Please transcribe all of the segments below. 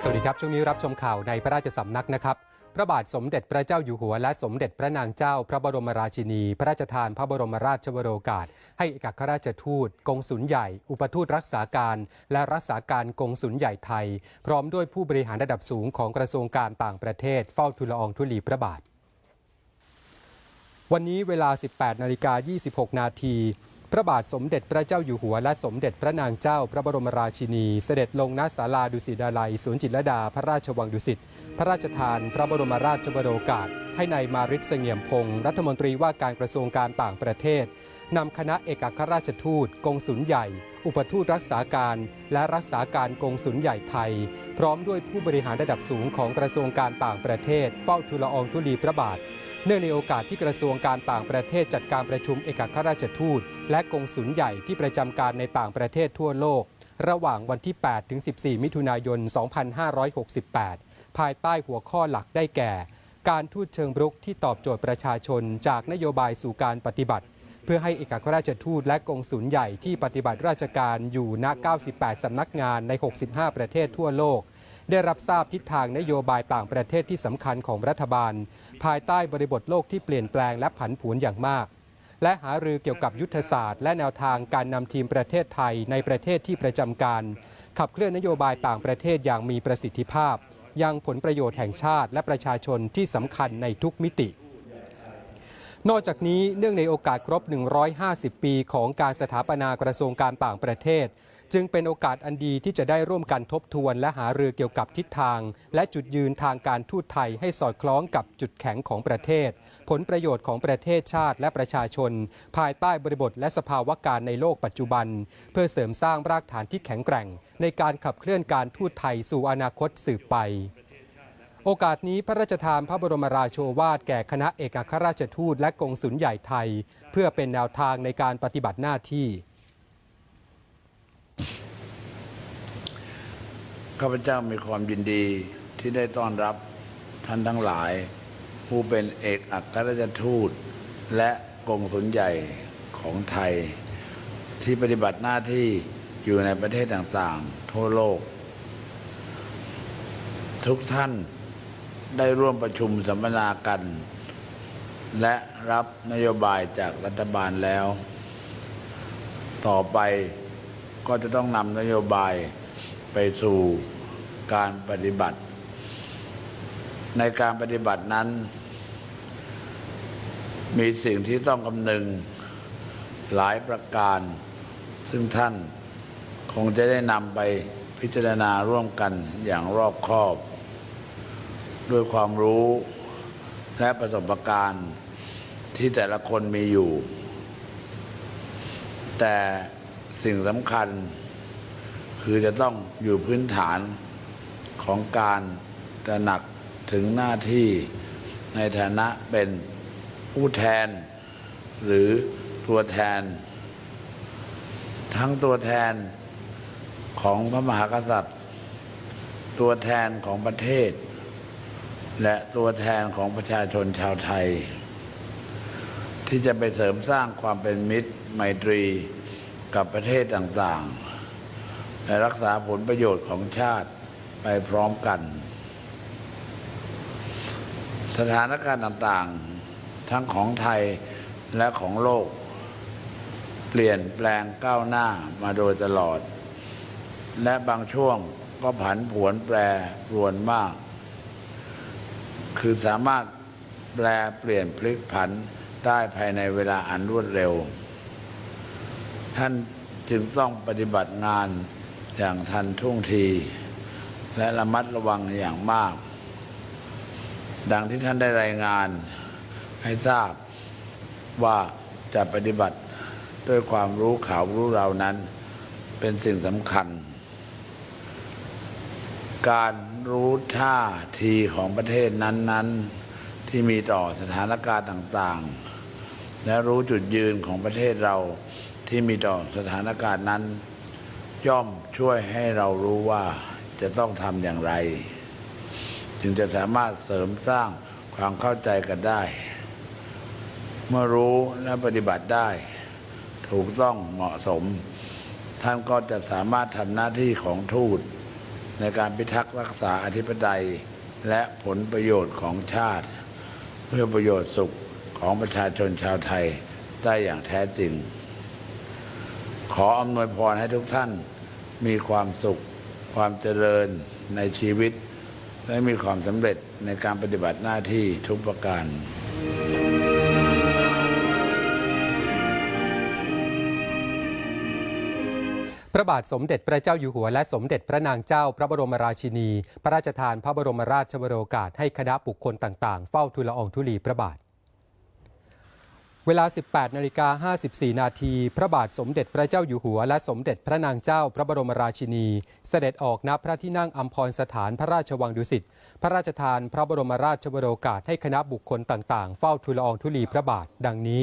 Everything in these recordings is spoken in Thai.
สวัสดีครับ ช่วงนี้รับชมข่าวในพระราชสำนักนะครับ พระบาทสมเด็จพระเจ้าอยู่หัว และสมเด็จพระนางเจ้า พระบรมราชินี พระราชทานพระบรมราชวโรกาส ให้เอกอัครราชทูต กงสุลใหญ่ อุปทูตรักษาการ และรักษาการกงสุลใหญ่ไทย พร้อมด้วยผู้บริหารระดับสูงของกระทรวงการต่างประเทศ เฝ้าทูลละอองธุลีพระบาท วันนี้เวลา 18นาฬิกา26 นาที พระบาทสมเด็จพระเจ้าอยู่หัวและสมเด็จพระนางเจ้าพระบรมราชินี เสด็จลงณศาลาดุสิตดาลัยศูนจิตรลดาพระราชวังดุสิต พระราชทานพระบรมราชบโรกาส ให้ในายมาริกเสงี่ยมพงศ์รัฐมนตรีว่าการกระทรวงการต่างประเทศนำคณะเอกอัครราชทูต กงสุลใหญ่ อุปทูตรักษาการ และรักษาการกงสุลใหญ่ไทย พร้อมด้วยผู้บริหารระดับสูงของกระทรวงการต่างประเทศ เฝ้าทูลละอองธุลีพระบาท เนื่องในโอกาสที่กระทรวงการต่างประเทศจัดการประชุมเอกอัครราชทูต และกงสุลใหญ่ที่ประจำการในต่างประเทศทั่วโลก ระหว่างวันที่ 8 ถึง 14 มิถุนายน 2568 ภายใต้หัวข้อหลักได้แก่ การทูตเชิงรุกที่ตอบโจทย์ประชาชนจากนโยบายสู่การปฏิบัติ เพื่อให้เอกอัครราชทูตและกงสุลใหญ่ที่ปฏิบัติราชการอยู่ณ 98 สำนักงานใน 65 ประเทศทั่วโลก ได้รับทราบทิศทางนโยบายต่างประเทศที่สำคัญของรัฐบาล ภายใต้บริบทโลกที่เปลี่ยนแปลงและผันผวนอย่างมาก และหารือเกี่ยวกับยุทธศาสตร์ และแนวทางการนำทีมประเทศไทยในประเทศที่ประจำการ ขับเคลื่อนนโยบายต่างประเทศอย่างมีประสิทธิภาพ ยังผลประโยชน์แห่งชาติและประชาชนที่สำคัญในทุกมิติ นอกจากนี้เนื่องในโอกาสครบ 150 ปีของการสถาปนากระทรวงการต่างประเทศ จึงเป็นโอกาสอันดีที่จะได้ร่วมกันทบทวนและหาเรือเกี่ยวกับทิศทาง และจุดยืนทางการทูตไทยให้สอดคล้องกับจุดแข็งของประเทศ ผลประโยชน์ของประเทศชาติและประชาชน ภายใต้บริบทและสภาวะการในโลกปัจจุบัน เพื่อเสริมสร้างรากฐานที่แข็งแกร่ง ในการขับเคลื่อนการทูตไทยสู่อนาคตสืบไป โอกาสนี้พระราชทานพระบรมราโชวาทแก่คณะเอกอัครราชทูตและกงสุลใหญ่ไทย เพื่อเป็นแนวทางในการปฏิบัติหน้าที่ ข้าพเจ้ามีความยินดีที่ได้ต้อนรับท่านทั้งหลาย ผู้เป็นเอกอัครราชทูต และกงสุลใหญ่ของไทย ที่ปฏิบัติหน้าที่อยู่ในประเทศต่างๆ ทั่วโลก ทุกท่าน ได้ร่วมประชุมสัมมนากัน และรับนโยบายจากรัฐบาลแล้ว ต่อไปก็จะต้องนำนโยบายไปสู่การปฏิบัติ ในการปฏิบัตินั้น มีสิ่งที่ต้องคำนึงหลายประการ ซึ่งท่านคงจะได้นำไปพิจารณาร่วมกันอย่างรอบคอบ ด้วยความรู้และประสบการณ์ที่แต่ละคนมีอยู่ แต่สิ่งสำคัญ คือจะต้องอยู่พื้นฐานของการตระหนักถึงหน้าที่ในฐานะเป็นผู้แทน หรือตัวแทน ทั้งตัวแทนของพระมหากษัตริย์ ตัวแทนของประเทศ และตัวแทนของประชาชนชาวไทย ที่จะไปเสริมสร้างความเป็นมิตรไมตรีกับประเทศต่างๆ และรักษาผลประโยชน์ของชาติไปพร้อมกัน สถานการณ์ต่างๆ ทั้งของไทยและของโลก เปลี่ยนแปลงก้าวหน้ามาโดยตลอด และบางช่วงก็ผันผวนแปรรวนมาก คือสามารถแปลเปลี่ยนพลิกผันได้ภายในเวลาอันรวดเร็ว ท่านจึงต้องปฏิบัติงานอย่างทันท่วงที และระมัดระวังอย่างมาก ดังที่ท่านได้รายงานให้ทราบว่าจะปฏิบัติด้วยความรู้ข่าวรู้เรานั้น เป็นสิ่งสำคัญ การ รู้ท่าทีของประเทศนั้น ๆ ที่มีต่อสถานการณ์ต่างๆ และรู้จุดยืนของประเทศเราที่มีต่อสถานการณ์นั้น ย่อมช่วยให้เรารู้ว่าจะต้องทำอย่างไร จึงจะสามารถเสริมสร้างความเข้าใจกันได้ เมื่อรู้และปฏิบัติได้ ถูกต้องเหมาะสม ท่านก็จะสามารถทำหน้าที่ของทูต ในการพิทักษ์รักษาอธิปไตย และผลประโยชน์ของชาติ เพื่อประโยชน์สุขของประชาชนชาวไทยได้อย่างแท้จริง ขออำนวยพรให้ทุกท่านมีความสุข ความเจริญในชีวิต และมีความสำเร็จในการปฏิบัติหน้าที่ทุกประการ ระบาทสมเด็จพระเจ้าอยู่หัวและสมเด็จพระนางเจ้าพระบรมราชินี พระราชทานพระบรมราชวโรกาสให้คณะบุคคลต่างๆ เฝ้าทูลละอองธุลีพระบาท เวลา 18นาฬิกา54 นาที พระบาทสมเด็จพระเจ้าอยู่หัว และสมเด็จพระนางเจ้าพระบรมราชินี เสด็จออกณพระที่นั่งอัมพรสถานพระราชวังดุสิต พระราชทานพระบรมราชวโรกาสให้คณะบุคคลต่างๆ เฝ้าทูลละอองธุลีพระบาท ดังนี้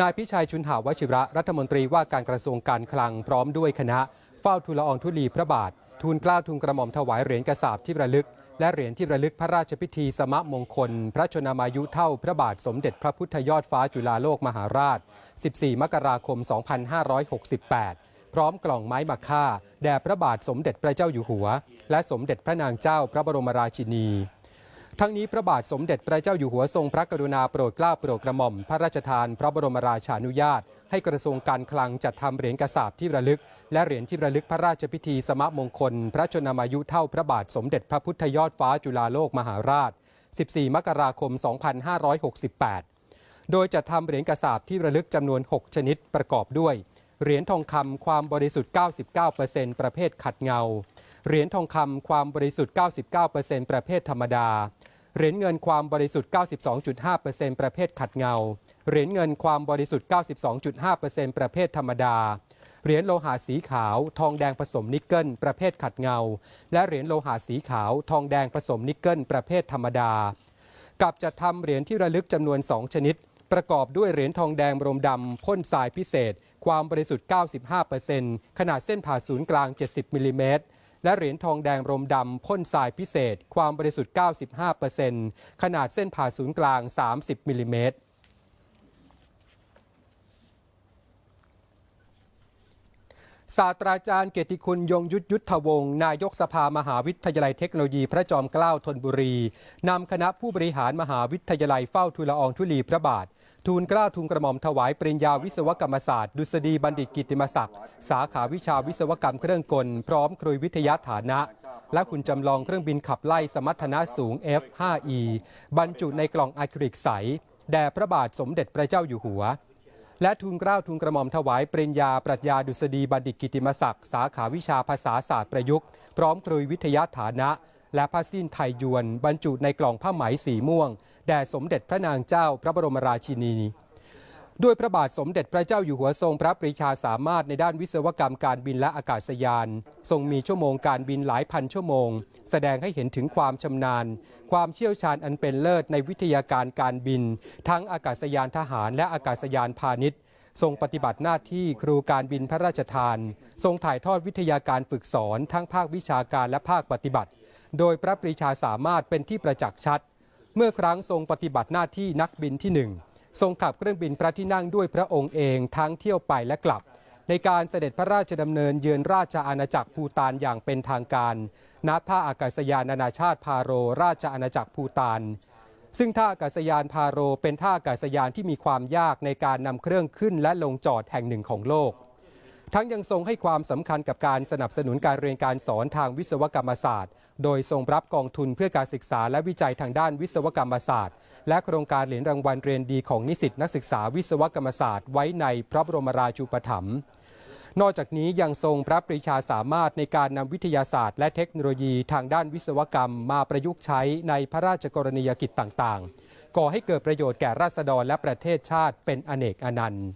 นายพิชัยชุนหาวชิระรัฐมนตรีว่าการกระทรวงการคลังพร้อมด้วยคณะเฝ้าทูลละอองธุลีพระบาท ทูลเกล้าทูลกระหม่อมถวายเหรียญกระสาบที่ระลึก และเหรียญที่ระลึกพระราชพิธีสมะมงคล พระชนมายุเท่าพระบาทสมเด็จพระพุทธยอดฟ้าจุฬาโลกมหาราช 14 มกราคม 2568 พร้อมกล่องไม้มะค่า แด่พระบาทสมเด็จพระเจ้าอยู่หัว และสมเด็จพระนางเจ้าพระบรมราชินี ทั้งนี้พระบาทสมเด็จพระเจ้าอยู่หัวทรงพระกรุณาโปรดเกล้าโปรดกระหม่อม พระราชทาน พระบรมราชานุญาต ให้กระทรวงการคลังจัดทำเหรียญกระสาบที่ระลึก และเหรียญที่ระลึกพระราชพิธีสมมงคล พระชนมายุเท่าพระบาทสมเด็จพระพุทธยอดฟ้าจุฬาโลกมหาราช 14 มกราคม 2568 โดยจะทำเหรียญกระสาบที่ระลึกจำนวน 6 ชนิดประกอบด้วย เหรียญทองคำความบริสุทธิ์ 99%ประเภทขัดเงา เหรียญทองคำความบริสุทธิ์ 99%ประเภทธรรมดา เหรียญเงินความบริสุทธิ์ 92.5%ประเภทขัดเงา เหรียญเงินความบริสุทธิ์ 92.5%ประเภทธรรมดา เหรียญโลหะสีขาว ทองแดงผสมนิกเกิล ประเภทขัดเงา และเหรียญโลหะสีขาว ทองแดงผสมนิกเกิล ประเภทธรรมดา กับจะทำเหรียญที่ระลึกจำนวน 2 ชนิด ประกอบด้วยเหรียญทองแดงรมดำพ่นทรายพิเศษ ความบริสุทธิ์ 95%ขนาดเส้นผ่าศูนย์กลาง 70มิลลิเมตร และเหรียญทองแดงรมดำพ่นทรายพิเศษ ความบริสุทธิ์ 95%ขนาดเส้นผ่าศูนย์กลาง 30 มิลลิเมตรศาสตราจารย์เกียรติคุณยงยุทธยุทธวงศ์นายกสภามหาวิทยาลัยเทคโนโลยีพระจอมเกล้าธนบุรีนำคณะผู้บริหารมหาวิทยาลัยเฝ้าทูลละอองธุลีพระบาท ทูลกล้าทูลกระหม่อมถวายปริญญาวิศวกรรมศาสตร์ ดุษฎีบัณฑิตกิติมศักดิ์สาขาวิชาวิศวกรรมเครื่องกล พร้อมครุยวิทยาฐานะ และคุณจำลองเครื่องบินขับไล่สมรรถนะสูง F5E บรรจุในกล่องอะคริลิกใส แด่พระบาทสมเด็จพระเจ้าอยู่หัว และทูลเกล้าทูลกระหม่อมถวายปริญญาปรัชญาดุษฎีบัณฑิตกิตติมศักดิ์สาขาวิชาภาษาศาสตร์ประยุกต์พร้อมครุยวิทยาฐานะ และผ้าสิ้นไทยยวน บรรจุในกล่องผ้าไหมสีม่วง แด่สมเด็จพระนางเจ้าพระบรมราชินีด้วยพระบาทสมเด็จพระเจ้าอยู่หัวทรงพระปรีชาสามารถในด้านวิศวกรรมการบินและอากาศยาน ทรงมีชั่วโมงการบินหลายพันชั่วโมง แสดงให้เห็นถึงความชำนาญ ความเชี่ยวชาญอันเป็นเลิศในวิทยาการการบิน ทั้งอากาศยานทหารและอากาศยานพาณิชย์ ทรงปฏิบัติหน้าที่ครูการบินพระราชทาน ทรงถ่ายทอดวิทยาการฝึกสอน ทั้งภาควิชาการและภาคปฏิบัติ โดยพระปรีชาสามารถเป็นที่ประจักษ์ชัด เมื่อครั้งทรงปฏิบัติหน้าที่นักบินที่หนึ่งทรงขับเครื่องบินพระที่นั่งด้วยพระองค์เองทั้งเที่ยวไปและกลับ ในการเสด็จพระราชดำเนินเยือนราชอาณาจักรภูตานอย่างเป็นทางการณท่าอากาศยานนานาชาติพาโรราชอาณาจักรภูตานซึ่งท่าอากาศยานพาโรเป็นท่าอากาศยานที่มีความยากในการนำเครื่องขึ้นและลงจอดแห่งหนึ่งของโลก ทั้งยังทรงให้ความสำคัญกับการสนับสนุนการเรียนการสอนทางวิศวกรรมศาสตร์ โดยทรงรับกองทุนเพื่อการศึกษาและวิจัยทางด้านวิศวกรรมศาสตร์ และโครงการเหรียญรางวัลเรียนดีของนิสิตนักศึกษาวิศวกรรมศาสตร์ ไว้ในพระบรมราชูปถัมภ์นอกจากนี้ยังทรงพระปรีชาสามารถในการนำวิทยาศาสตร์ และเทคโนโลยีทางด้านวิศวกรรม มาประยุกต์ใช้ในพระราชกรณียกิจต่างๆ ก่อให้เกิดประโยชน์แก่ราษฎรและประเทศชาติเป็นอเนกอนันต์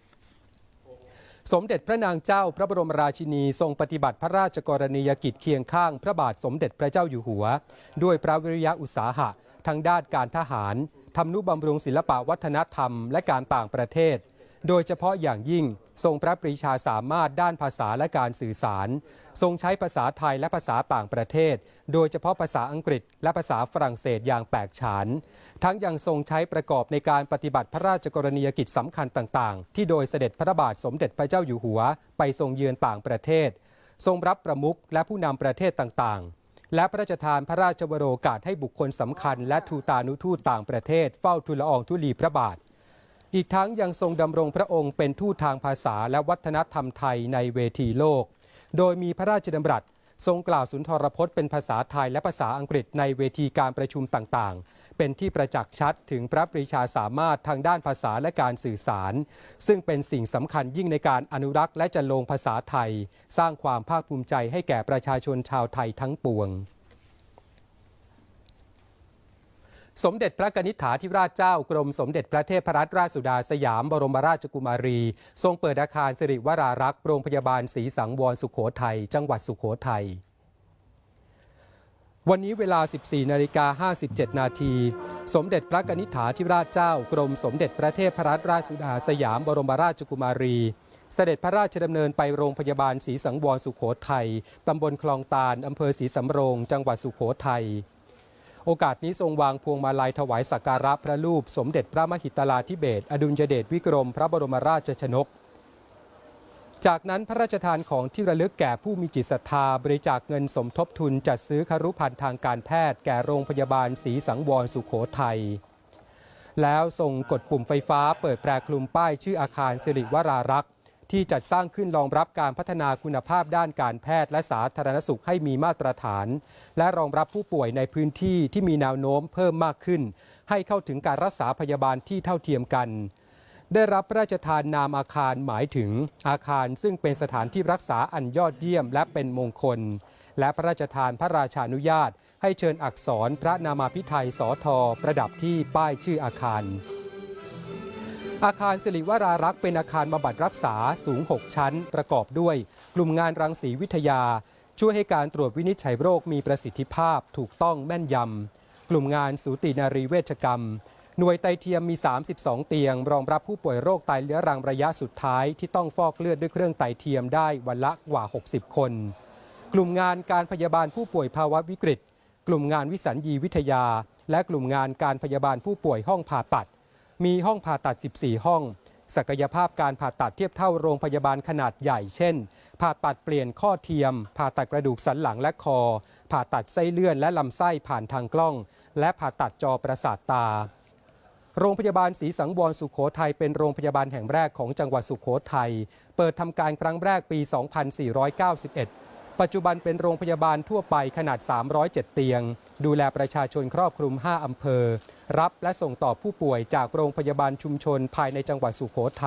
สมเด็จพระนางเจ้าพระบรมราชินีทรงปฏิบัติพระราชกรณียกิจเคียงข้างพระบาทสมเด็จพระเจ้าอยู่หัว ด้วยพระวิริยะอุตสาหะทางด้านการทหารทำนุบำรุงศิลปวัฒนธรรม และการต่างประเทศ โดยเฉพาะอย่างยิ่ง ทรงพระปรีชาสามารถด้านภาษาและการสื่อสาร ทรงใช้ภาษาไทยและภาษาต่างประเทศ โดยเฉพาะภาษาอังกฤษและภาษาฝรั่งเศสอย่างแปลกฉาน ทั้งยังทรงใช้ประกอบในการปฏิบัติพระราชกรณียกิจสำคัญต่างๆ ที่โดยเสด็จพระบาทสมเด็จพระเจ้าอยู่หัว ไปทรงเยือนต่างประเทศ ทรงรับประมุขและผู้นำประเทศต่างๆและพระราชทานพระราชวโรกาสให้บุคคลสำคัญและทูตานุทูตต่างประเทศเฝ้าทูลละอองธุลีพระบาท อีกทั้งยังทรงดำรงพระองค์เป็นทูตทางภาษาและวัฒนธรรมไทยในเวทีโลก โดยมีพระราชดำรัสทรงกล่าวสุนทรพจน์เป็นภาษาไทยและภาษาอังกฤษในเวทีการประชุมต่างๆ เป็นที่ประจักษ์ชัดถึงพระปรีชาสามารถทางด้านภาษาและการสื่อสาร ซึ่งเป็นสิ่งสำคัญยิ่งในการอนุรักษ์และจันลงภาษาไทย สร้างความภาคภูมิใจให้แก่ประชาชนชาวไทยทั้งปวง สมเด็จพระกนิษฐาธิราชเจ้ากรมสมเด็จพระเทพรัตนราชสุดาสยามบรมราชกุมารี ทรงเปิดอาคารสิริวรารักษ์โรงพยาบาลศรีสังวรสุขโขทัยจังหวัดสุขโขทัยวันนี้เวลา 14 นาฬิกา 57 นาที สมเด็จพระกนิษฐาธิราชเจ้ากรมสมเด็จพระเทพรัตนราชสุดาสยามบรมราชกุมารี เสด็จพระราชดำเนินไปโรงพยาบาลศรีสังวรสุขโขทัยตำบลคลองตาลอำเภอศรีสำโรง จังหวัดสุขโขทัย โอกาสนี้ทรงวางพวงมาลัยถวายสักการะพระรูป สมเด็จพระมหิตลาธิเบศอดุลยเดชวิกรม พระบรมราชชนก จากนั้นพระราชทานของที่ระลึกแก่ผู้มีจิตศรัทธาบริจาคเงินสมทบทุนจัดซื้อคารุภัณฑ์ทางการแพทย์แก่โรงพยาบาลศรีสังวรสุขโขทัยแล้วทรงกดปุ่มไฟฟ้าเปิดแปรคลุมป้ายชื่ออาคารสิริวรารักษ์ ที่จัดสร้างขึ้นรองรับการพัฒนาคุณภาพด้านการแพทย์และสาธารณสุขให้มีมาตรฐาน และรองรับผู้ป่วยในพื้นที่ที่มีแนวโน้มเพิ่มมากขึ้น ให้เข้าถึงการรักษาพยาบาลที่เท่าเทียมกัน ได้รับพระราชทานนามอาคารหมายถึงอาคารซึ่งเป็นสถานที่รักษาอันยอดเยี่ยมและเป็นมงคล และพระราชทานพระราชานุญาต ให้เชิญอักษรพระนามาพิไทยสอทอประดับที่ป้ายชื่ออาคาร อาคารสิริวรารักษ์เป็นอาคารบำบัดรักษาสูง 6 ชั้น ประกอบด้วย กลุ่มงานรังสีวิทยา ช่วยให้การตรวจวินิจฉัยโรคมีประสิทธิภาพถูกต้องแม่นยำ กลุ่มงานสูตินารีเวชกรรม หน่วยไตเทียมมี 32 เตียง รองรับผู้ป่วยโรคไตเรื้อรังระยะสุดท้ายที่ต้องฟอกเลือดด้วยเครื่องไตเทียมได้วันละกว่า 60 คน กลุ่มงานการพยาบาลผู้ป่วยภาวะวิกฤต กลุ่มงานวิสัญญีวิทยา และกลุ่มงานการพยาบาลผู้ป่วยห้องผ่าตัด มีห้องผ่าตัด 14 ห้อง ศักยภาพการผ่าตัดเทียบเท่าโรงพยาบาลขนาดใหญ่ เช่น ผ่าตัดเปลี่ยนข้อเทียม ผ่าตัดกระดูกสันหลังและคอ ผ่าตัดไส้เลื่อนและลำไส้ผ่านทางกล้อง และผ่าตัดจอประสาทตา โรงพยาบาลศรีสังวรสุขโขทัยเป็นโรงพยาบาลแห่งแรกของจังหวัดสุขโขทัย เปิดทำการครั้งแรกปี 2491ปัจจุบันเป็นโรงพยาบาลทั่วไปขนาด 307 เตียง ดูแลประชาชนครอบคลุม 5 อำเภอ รับและส่งต่อผู้ป่วยจากโรงพยาบาลชุมชนภายในจังหวัดสุโขทัย